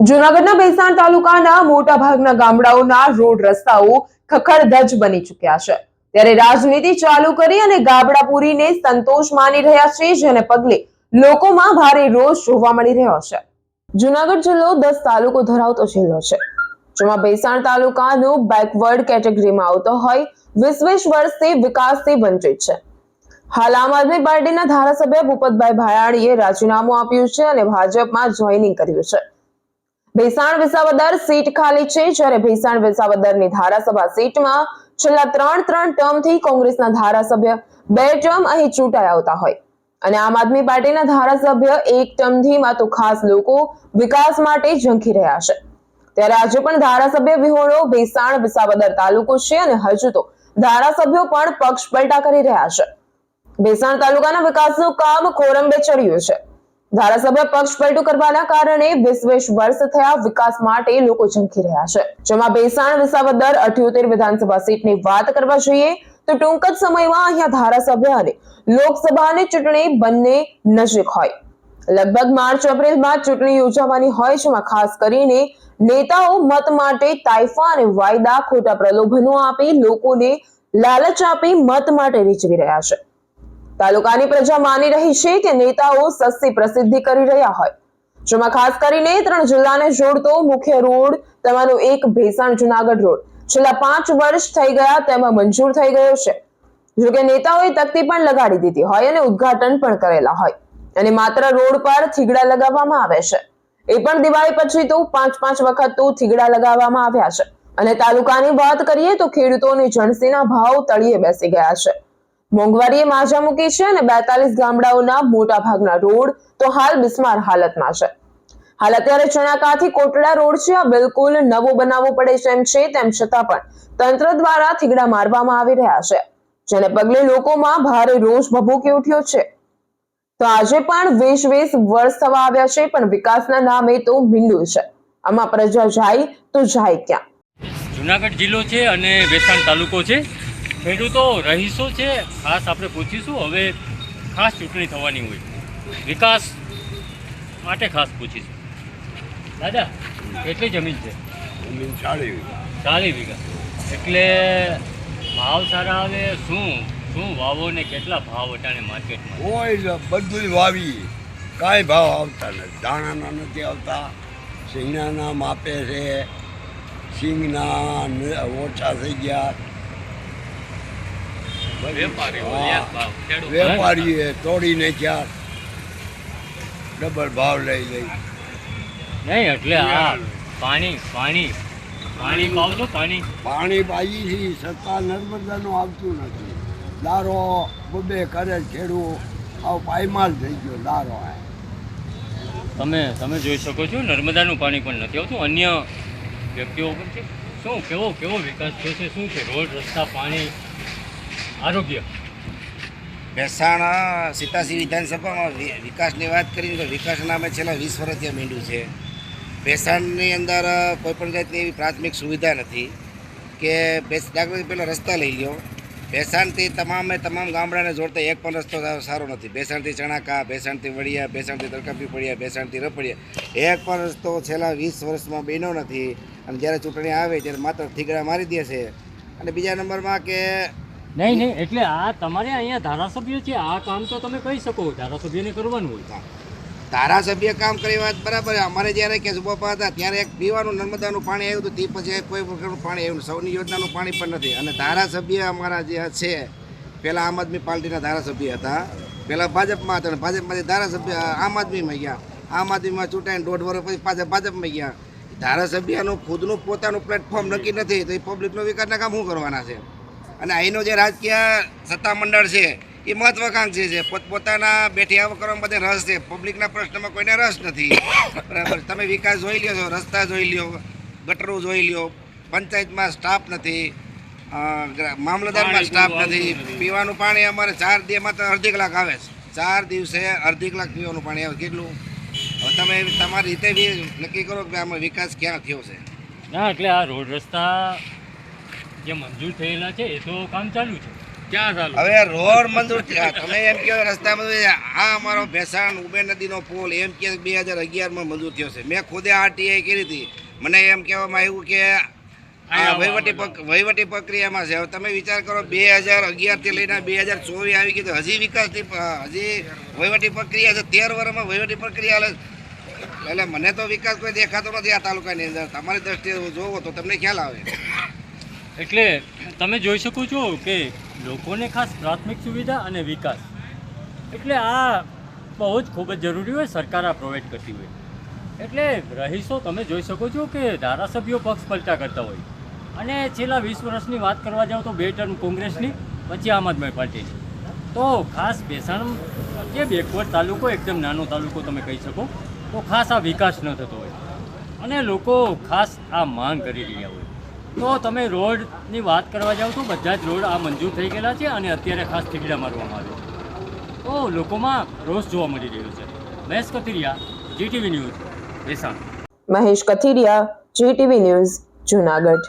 જૂનાગઢના ભેસાણ તાલુકાના મોટા ભાગના ગામડાઓના રોડ રસ્તાઓ ખખડધજ બની ચૂક્યા છે. ત્યારે રાજનીતિ ચાલુ કરી અને ગાબડા પૂરીને સંતોષ માની રહ્યા છે, જેને પગલે લોકોમાં ભારે રોષ જોવા મળી રહ્યો છે. જૂનાગઢ જિલ્લો દસ તાલુકો ધરાવતો જિલ્લો છે. જેમાં ભેસાણ તાલુકાનો બેકવર્ડ કેટેગરીમાં આવતો હોય વીસ વર્ષથી વિકાસથી વંચિત છે. હાલ આમ આદમી પાર્ટીના ધારાસભ્ય ભૂપતભાઈ ભાયાણીએ રાજીનામું આપ્યું છે અને ભાજપમાં જોઈનિંગ કર્યું છે. ભેસાણ વિસાવદર સીટ ખાલી છે જ્યારે ભેસાણ વિસાવદરની ધારાસભા સીટમાં છેલ્લા ત્રણ ત્રણ ટર્મથી કોંગ્રેસના ધારાસભ્ય બે ટર્મ અહીં ચૂંટાઈ આવતા હોય. અને આમ આદમી પાર્ટીના ધારાસભ્ય એક ટર્મથીમાં તો ખાસ લોકો વિકાસ માટે ઝંખી રહ્યા છે. ત્યારે આજે પણ ધારાસભ્ય વિહોણો ભેસાણ વિસાવદર તાલુકો છે અને હજુ તો ધારાસભ્યો પણ પક્ષ પલટા કરી રહ્યા છે. ભેસાણ તાલુકાના વિકાસનું કામ ખોરંબે ચડ્યું છે. ધારાસભ્ય પક્ષ પલટું કરવાના કારણે વીસ વીસ વર્ષ થયા વિકાસ માટે લોકો ઝંખી રહ્યા છે. જેમાં બેસાણ વિસાવદર, અઠ્યોતેર વિધાનસભા સીટની વાત કરવા જોઈએ તો ટૂંક જ સમયમાં અહીંયા ધારાસભ્ય અને લોકસભાની ચૂંટણી બંને નજીક હોય. લગભગ માર્ચ, એપ્રિલમાં ચૂંટણી યોજાવાની હોય જેમાં ખાસ કરીને નેતાઓ મત માટે તાઇફા અને વાયદા ખોટા પ્રલોભનો આપી લોકોને લાલચ આપી મત માટે રીચવી રહ્યા છે. તાલુકાની પ્રજા માની રહી છે કે નેતાઓ સસ્તી પ્રસિદ્ધિ કરી રહ્યા હોય. જેમાં ખાસ કરીને ત્રણ જિલ્લાને જોડતો મુખ્ય રોડ, તેમાંનો એક ભેસાણ જુનાગઢ રોડ. છેલ્લા પાંચ વર્ષ થઈ ગયા તેમાં મંજૂર થઈ ગયો છે. જોકે નેતાઓએ તકતી પણ લગાડી દીધી હોય અને ઉદ્ઘાટન પણ કરેલા હોય. અને માત્ર રોડ પર થીગડા લગાવવામાં આવે છે. એ પણ દિવાળી પછી તો પાંચ પાંચ વખત તો થીગડા લગાવવામાં આવ્યા છે. અને તાલુકાની વાત કરીએ તો ખેડૂતોની જણસીના ભાવ તળિયે બેસી ગયા છે. મોંઘવારીએ માજા મૂકી છે અને બેતાલીસ ગામડાઓના મોટા ભાગના રોડ તો હાલ બિસ્માર હાલતમાં છે. હાલ અત્યારે ચણાકાથી કોટડા રોડ છે. આ બિલકુલ નવો બનાવવો પડે તેમ છે, તેમ છતાં પણ તંત્ર દ્વારા થીગડા મારવામાં આવી રહ્યા છે, જેને પગલે લોકોમાં ભારે રોષ ભભૂકી ઉઠ્યો છે. તો આજે પણ વીસ વીસ વર્ષ થવા આવ્યા છે, પણ વિકાસના નામે તો મીંડું છે. આમાં પ્રજા જાય તો જાય ક્યાં? જુનાગઢ જિલ્લો છે અને વેસાણ તાલુકો છે. ખેડૂતો રહીશો છે ખાસ આપણે પૂછીશું હવે ખાસ ચૂંટણી થવાની હોય. વિકાસ માટે ખાસ પૂછીશું. દાદા કેટલી જમીન છે? જમીન ચાલી ચાલી વીઘા. એટલે ભાવ સારા આવે શું શું વાવો ને કેટલા ભાવ અટાણે માર્કેટમાં? હોય બધું વાવી કાંઈ ભાવ આવતા નથી. દાણાના નથી આવતા સિંગનાના માપે છે સિંગના ઓછા થઈ ગયા વેપારીઓ હા. એક ભાવ ખેડૂત વેપારીએ તોડી ચાર ડબલ ભાવ લઈ લઈ. નહીં એટલે આ પાણી પાણી. પાણી પાવ પાણી. પાણી પાઈ છે છતાં નર્મદાનું આવતું નથી. દારો બબે કરે ખેડૂત આવ પાયમાલ થઈ ગયો દારો આ. તમે તમે જોઈ શકો છો નર્મદાનું પાણી પણ નથી આવતું. અન્ય વ્યક્તિઓ પણ છે. શું કેવો કેવો વિકાસ થયો છે? શું છે? રોડ રસ્તા પાણી? આરોગ્ય. ભેસાણ સીતાસી વિધાનસભામાં વિકાસની વાત કરીને તો વિકાસના નામે છેલ્લા વીસ વર્ષથી મીંડું છે. ભેસાણની અંદર કોઈપણ જાતની એવી પ્રાથમિક સુવિધા નથી કે દાખલા પહેલાં રસ્તા લઈ લો ભેસાણથી તમામે તમામ ગામડાને જોડતા એક પણ રસ્તો સારો નથી. ભેસાણથી ચણાકા ભેસાણથી વડિયા ભેસાણથી તરકાપી પડ્યા ભેસાણથી રપડિયા એક પણ રસ્તો છેલ્લા વીસ વર્ષમાં બન્યો નથી. અને જ્યારે ચૂંટણી આવે ત્યારે માત્ર થીગડા મારી દે છે. અને બીજા નંબરમાં કે નહીં નહીં, એટલે આ તમારે અહીંયા ધારાસભ્ય છે, આ કામ તો તમે કહી શકો, ધારાસભ્યને કરવાનું હોય. ધારાસભ્ય કામ કરી વાત બરાબર અમારે જ્યારે કેસ સુબાપા હતા, ત્યારે એક પીવાનું નર્મદાનું પાણી આવ્યું હતું, તે પછી કોઈ પ્રકારનું પાણી આવ્યું સૌની યોજનાનું પાણી પણ નથી. અને ધારાસભ્ય અમારા જે છે પહેલાં આમ આદમી પાર્ટીના ધારાસભ્ય હતા. પહેલાં ભાજપમાં હતા અને ભાજપમાંથી ધારાસભ્ય આમ આદમીમાં ગયા. આમ આદમીમાં ચૂંટાઈને દોઢ વર્ષ પછી પાછા ભાજપમાં ગયા. ધારાસભ્યનું ખુદનું પોતાનું પ્લેટફોર્મ નક્કી નથી, તો એ પબ્લિકનો વિકાસના કામ શું કરવાના છે? અને અહીંનું જે રાજકીય સત્તામંડળ છે એ મહત્વાકાંક્ષી છે. પોતપોતાના બેઠી આવક કરવામાં બધે રસ છે. પબ્લિકના પ્રશ્નમાં કોઈને રસ નથી. બરાબર. તમે વિકાસ જોઈ લ્યો છો રસ્તા જોઈ લ્યો ગટરો જોઈ લ્યો. પંચાયતમાં સ્ટાફ નથી. મામલતદારમાં સ્ટાફ નથી. પીવાનું પાણી અમારે ચાર દિવસમાં તો અડધી કલાક આવે છે. ચાર દિવસે અડધી કલાક પીવાનું પાણી આવે. કેટલું? હવે તમે તમારી રીતે બી નક્કી કરો કે આમાં વિકાસ ક્યાં થયો છે? ના એટલે આ રોડ રસ્તા જે મંજૂર થયેલા છે એ તો કામ ચાલુ છે. હવે રોડ મંજૂર થયા તમે એમ કહો રસ્તા મંજૂર આ અમારો ભેસાણ ઉબે નદીનો પુલ એમ કે બે હજાર અગિયારમાં મંજૂર થયો છે. મેં ખુદે આરટીઆઈ કરી હતી. મને એમ કહેવામાં આવ્યું કે વહીવટી વહીવટી પ્રક્રિયામાં છે. હવે તમે વિચાર કરો બે હજાર અગિયારથી લઈને બે હજાર ચોવીસ આવી ગઈ હજી વિકાસની હજી વહીવટી પ્રક્રિયા છે. તેર વર્ષમાં વહીવટી પ્રક્રિયા હાલે. છે. એટલે મને તો વિકાસ કોઈ દેખાતો નથી આ તાલુકાની અંદર. તમારી દ્રષ્ટિએ જોવો તો તમને ખ્યાલ આવે. એટલે તમે જોઈ શકો છો કે લોકોને ખાસ પ્રાથમિક સુવિધા અને વિકાસ. એટલે આ બહુ જ ખૂબ જ જરૂરી હોય, સરકાર આ પ્રોવાઈડ કરતી હોય. એટલે રહીશો, તમે જોઈ શકો છો કે ધારાસભ્યો પક્ષ પલટા કરતા હોય. અને છેલ્લા વીસ વર્ષની વાત કરવા જાઓ તો બે ટર્મ કોંગ્રેસની, પછી આમ આદમી પાર્ટીની. તો ખાસ ભેસાણ જે બેકવર્ડ તાલુકો, એકદમ નાનો તાલુકો તમે કહી શકો, તો ખાસ આ વિકાસ ન થતો હોય. અને લોકો ખાસ આ માંગ કરી રહ્યા હોય. તો તમે રોડની વાત કરવા જાઓ તો બધા જ રોડ આ મંજૂર થઈ ગયેલા છે અને અત્યારે ખાસ ઠીકડા મારવામાં આવે છે. તો લોકોમાં રોષ જોવા મળી રહ્યો છે. Mahesh Kathiriya GTV news Bhesan Mahesh Kathiriya GTV news, Junagadh.